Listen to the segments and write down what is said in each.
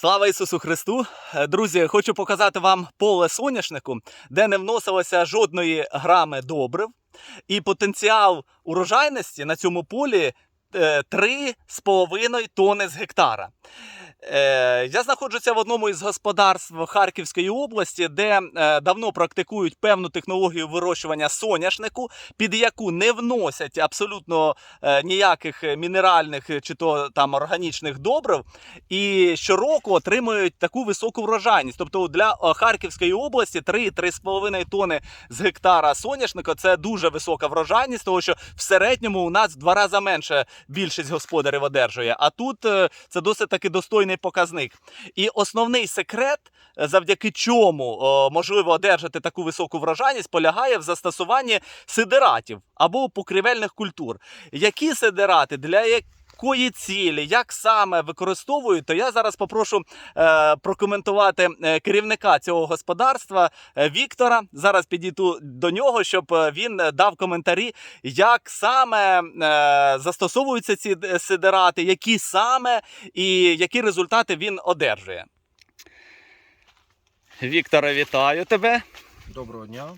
Слава Ісусу Христу! Е, Друзі, хочу показати вам поле соняшнику, де не вносилося жодної грами добрив, і потенціал урожайності на цьому полі е, 3,5 тони з гектара. Е, Я знаходжуся в одному із господарств Харківської області, де е, давно практикують певну технологію вирощування соняшнику, під яку не вносять абсолютно е, ніяких мінеральних чи то там органічних добрив, і щороку отримують таку високу врожайність. Тобто для Харківської області 3-3,5 тони з гектара соняшника це дуже висока врожайність, тому що в середньому у нас в два рази менше більшість господарів одержує. А тут це досить таки достойний показник. І основний секрет, е, завдяки чому о, можливо одержати таку високу врожайність, полягає в застосуванні сидератів або покривельних культур. Які сидерати для якої цілі, як саме використовують, то я зараз попрошу е, прокоментувати е, керівника цього господарства е, Віктора. Зараз підійду до нього, щоб е, він дав коментарі, як саме е, застосовуються ці сидерати, які саме і які результати він одержує. Вікторе, вітаю тебе. Доброго дня.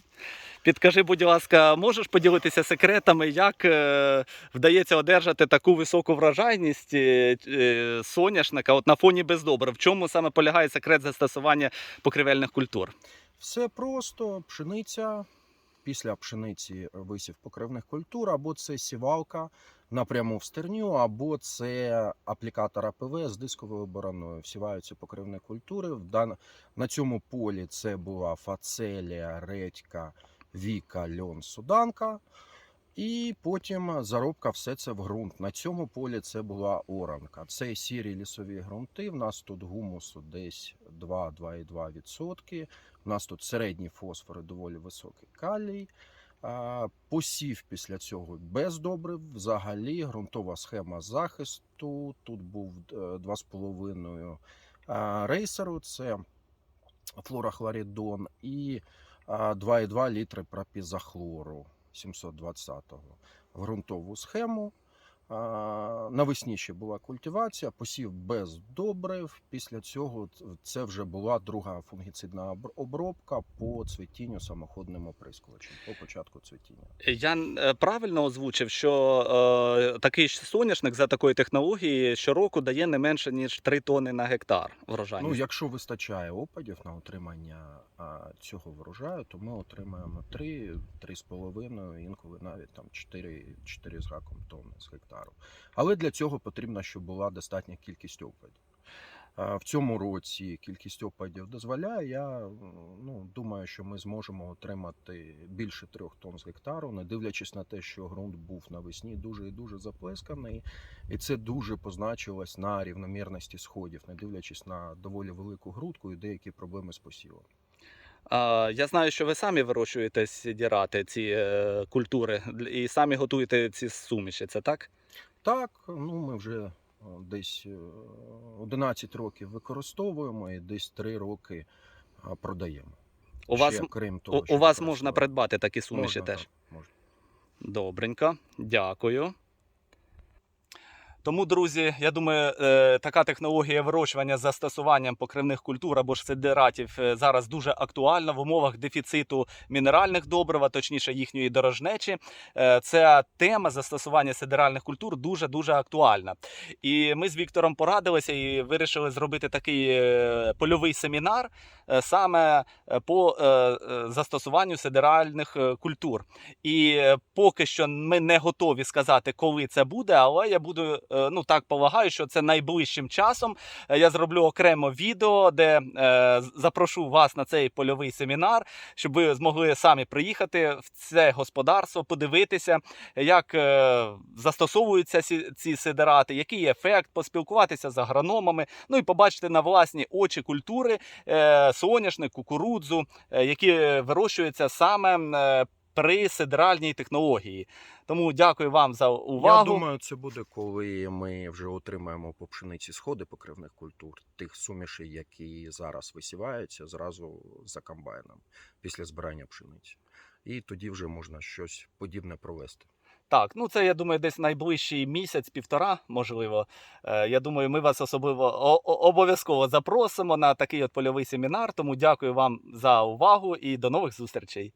Підкажи, будь ласка, можеш поділитися секретами, як е, вдається одержати таку високу врожайність е, е, соняшника от на фоні бездобрив? В чому саме полягає секрет застосування покривельних культур? Все просто пшениця. Після пшениці висів покривних культур, або це сівалка напряму в стерню, або це аплікатор АПВ з дисковою бороною. Всіваються покривні культури. На цьому полі це була фацелія, редька, віка, льон, суданка. І потім заробка все це в ґрунт. На цьому полі це була оранка. Це сірі лісові ґрунти. В нас тут гумусу десь 2-2,2%. У нас тут середній фосфор доволі високий калій. Посів після цього без добрив. Взагалі ґрунтова схема захисту. Тут був е, 2,5 а, рейсеру, це флорохлоридон, і 2,2 літри пропізахлору 720-го в ґрунтову схему. Навесні ще була культивація, посів без добрив. Після цього це вже була друга фунгіцидна об- обробка по цвітінню самоходним оприскувачем, по початку цвітіння. Я е, правильно озвучив, що е, такий соняшник за такої технології щороку дає не менше ніж 3 тони на гектар Ну, якщо вистачає опадів на отримання цього врожаю, то ми отримаємо 3, 3,5, інколи навіть там 4, 4 з гаком тонни з гектару. Але для цього потрібно, щоб була достатня кількість опадів. В цьому році кількість опадів дозволяє. Я ну, думаю, що ми зможемо отримати більше трьох тонн з гектару, не дивлячись на те, що ґрунт був навесні дуже і дуже заплесканий, і це дуже позначилось на рівномірності сходів, не дивлячись на доволі велику грудку і деякі проблеми з посівом. Я знаю, що ви самі вирощуєте сідірати, ці е, культури, і самі готуєте ці суміші, це так? Так, ну ми вже е, десь е, 11 років використовуємо і десь 3 роки продаємо. У вас, Ще, м- крім того, у, у вас можна придбати такі суміші Можна, теж. так, можна. Добренько, дякую. Тому, друзі, я думаю, е, така технологія вирощування з застосуванням покривних культур або ж сидератів е, зараз дуже актуальна в умовах дефіциту мінеральних добрив, а точніше їхньої дорожнечі. Е, Ця тема застосування сидеральних культур дуже дуже актуальна. І ми з Віктором порадилися і вирішили зробити такий польовий семінар саме по застосуванню сидеральних культур. І поки що ми не готові сказати, коли це буде, але я буду ну так полагаю, що це найближчим часом. Е, Я зроблю окремо відео, де е, запрошу вас на цей польовий семінар, щоб ви змогли самі приїхати в це господарство, подивитися, як е, застосовуються ці, ці сидерати, який ефект, поспілкуватися з агрономами, ну і побачити на власні очі культури, е, соняшник, кукурудзу, е, які вирощуються саме е, при сидеральній технології. Тому дякую вам за увагу. Я думаю, це буде, коли ми вже отримаємо по пшениці сходи покривних культур, тих сумішей, які зараз висіваються, зразу за комбайном після збирання пшениці. І тоді вже можна щось подібне провести. Так, ну це я думаю, десь найближчий місяць, півтора, можливо. Е, Я думаю, ми вас особливо обов'язково запросимо на такий от польовий семінар. Тому дякую вам за увагу і до нових зустрічей.